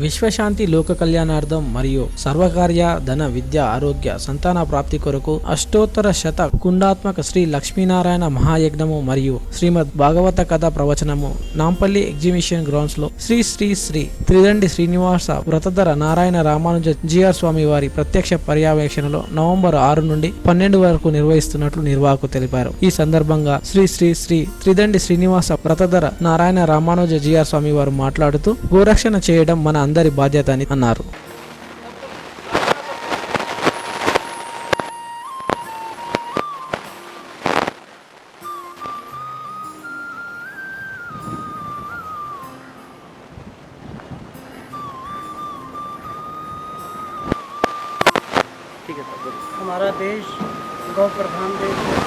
విశ్వశాంతి లోక కళ్యాణార్థం మరియు సర్వకార్య ధన విద్య ఆరోగ్య సంతాన ప్రాప్తి కొరకు అష్టోత్తర శత కుండాత్మక శ్రీ లక్ష్మీనారాయణ మహాయజ్ఞము మరియు శ్రీమద్ భాగవత కథ ప్రవచనము నాంపల్లి ఎగ్జిబిషన్ గ్రౌండ్స్లో శ్రీ శ్రీ శ్రీ త్రిదండి శ్రీనివాస వ్రతధర నారాయణ రామానుజ జిఆర్ స్వామి వారి ప్రత్యక్ష పర్యవేక్షణలో నవంబర్ ఆరు నుండి పన్నెండు వరకు నిర్వహిస్తున్నట్లు నిర్వాహకు తెలిపారు. ఈ సందర్భంగా శ్రీ శ్రీ శ్రీ త్రిదండి శ్రీనివాస వ్రతధర నారాయణ రామానుజ జిఆర్ స్వామి వారు మాట్లాడుతూ గోరక్షణ చేయడం మన అందరి బాధ్యత అని అన్నారు हमारा देश गौ प्रधान देश है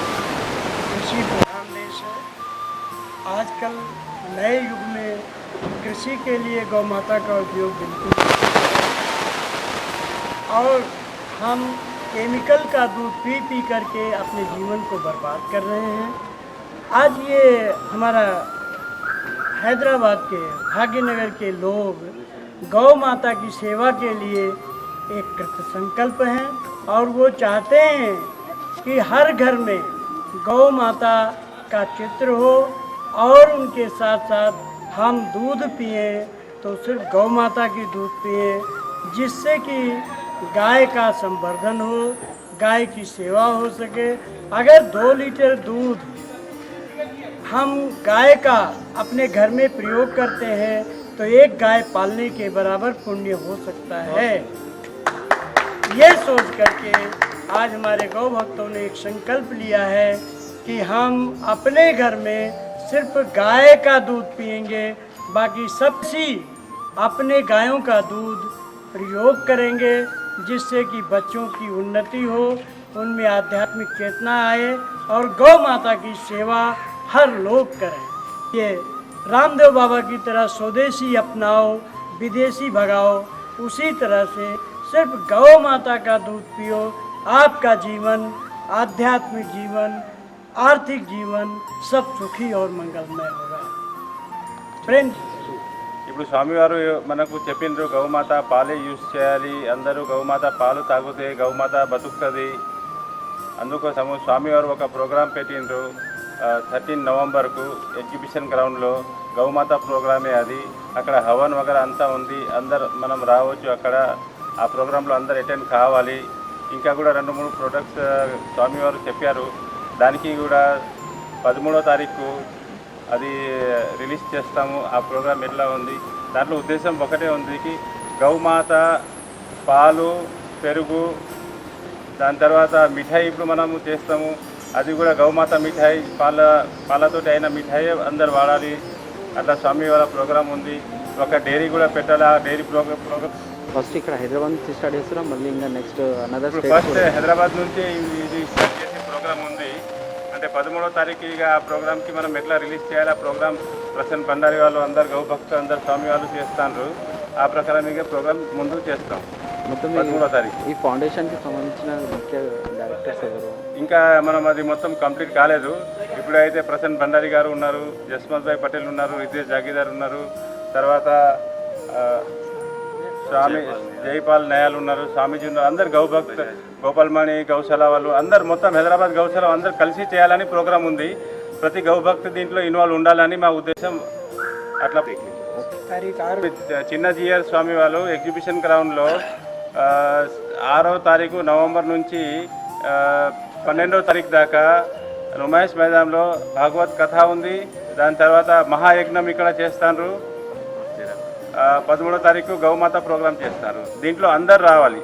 कृषि प्रधान देश है आजकल नए युग में कृषि के लिए गौ माता का उपयोग बिल्कुल और हम केमिकल का दूध पी पी करके अपने जीवन को बर्बाद कर रहे हैं। आज ये हमारा हैदराबाद के भाग्यनगर के लोग गौ माता की सेवा के लिए एक कृत संकल्प हैं और वो चाहते हैं कि हर घर में गौ माता का चित्र हो और उनके साथ साथ हम दूध पिए तो सिर्फ़ गौ माता की दूध पिए, जिससे कि गाय का संवर्धन हो, गाय की सेवा हो सके। अगर दो लीटर दूध हम गाय का अपने घर में प्रयोग करते हैं तो एक गाय पालने के बराबर पुण्य हो सकता है। ये सोच करके आज हमारे गौ भक्तों ने एक संकल्प लिया है कि हम अपने घर में सिर्फ़ गाय का दूध पिएँगे बाकी सबसी अपने गायों का दूध प्रयोग करेंगे, जिससे कि बच्चों की उन्नति हो, उनमें आध्यात्मिक चेतना आए और गौ माता की सेवा हर लोग करें। ये रामदेव बाबा की तरह स्वदेशी अपनाओ, विदेशी भगाओ, उसी तरह से सिर्फ़ गौ माता का दूध पियो, आपका जीवन, आध्यात्मिक जीवन आर्थिक जीवन सब सुखी और मंगलमय होगा फ्रेंड्स ఇప్పుడు స్వామివారు మనకు చెప్పిండ్రు గౌమాత పాలే యూస్ చేయాలి అందరూ గౌమాత పాలు తాగితే గౌమాత బతుకుతుంది అందుకోసము స్వామివారు ఒక ప్రోగ్రాం పెట్టిండ్రు థర్టీన్ నవంబర్కు ఎగ్జిబిషన్ గ్రౌండ్లో గౌమాత ప్రోగ్రామే అది అక్కడ హవన్ వగర అంతా ఉంది అందరు మనం రావచ్చు అక్కడ ఆ ప్రోగ్రాంలో అందరు అటెండ్ కావాలి ఇంకా కూడా రెండు మూడు ప్రొడక్ట్స్ స్వామివారు చెప్పారు దానికి కూడా పదమూడో తారీఖు అది రిలీజ్ చేస్తాము. ఆ ప్రోగ్రామ్ ఎట్లా ఉంది? దాంట్లో ఉద్దేశం ఒకటే ఉంది గౌమాత పాలు పెరుగు దాని తర్వాత మిఠాయి ఇప్పుడు మనము చేస్తాము. అది కూడా గౌమాత మిఠాయి పాల పాలతోటి అయిన మిఠాయి అందరు వాడాలి. అట్లా స్వామి వాళ్ళ ప్రోగ్రామ్ ఉంది. ఒక డైరీ కూడా పెట్టాలి. ఆ డైరీ ప్రోగ్రామ్ ప్రోగ్రామ్ ఫస్ట్ ఇక్కడ హైదరాబాద్ నుంచి స్టార్ట్ చేస్తున్నాం. మళ్ళీ ఇంకా నెక్స్ట్ అనదర్ ఫస్ట్ హైదరాబాద్ నుంచి ఇది అంటే పదమూడో తారీఖు ఇక ఆ ప్రోగ్రామ్కి మనం ఎట్లా రిలీజ్ చేయాలి? ఆ ప్రోగ్రామ్ ప్రసన్న బండారి వాళ్ళు అందరు గౌభక్తులు అందరు స్వామి వాళ్ళు చేస్తారు ఆ ప్రకారం ఇక ప్రోగ్రామ్ ముందు చేస్తాం. మొత్తం పదమూడో తారీఖు. ఈ ఫౌండేషన్కి సంబంధించిన ముఖ్య డైరెక్టర్స్ ఎవరు? ఇంకా మనం అది మొత్తం కంప్లీట్ కాలేదు. ఇప్పుడైతే ప్రసన్న భండారి గారు ఉన్నారు జస్వంత్ భాయ్ పటేల్ ఉన్నారు రితేష్ జాగీదార్ ఉన్నారు. తర్వాత స్వామి జైపాల్ నయాల్ ఉన్నారు స్వామీజీ ఉన్నారు అందరు గౌభక్త గోపాల్మణి గౌశాల వాళ్ళు అందరు మొత్తం హైదరాబాద్ గౌశాల అందరు కలిసి చేయాలని ప్రోగ్రామ్ ఉంది. ప్రతి గౌభక్తి దీంట్లో ఇన్వాల్వ్ ఉండాలని మా ఉద్దేశం అట్లా. చిన్న జిఆర్ స్వామి వాళ్ళు ఎగ్జిబిషన్ గ్రౌండ్లో ఆరో తారీఖు నవంబర్ నుంచి పన్నెండో తారీఖు దాకా నుమాయిష్ మైదానంలో భాగవత్ కథ ఉంది. దాని తర్వాత మహాయజ్ఞం ఇక్కడ చేస్తారు ఆ, పదమూడో తారీఖు గౌమాత ప్రోగ్రాం చేస్తారు. దీంట్లో అందరు రావాలి.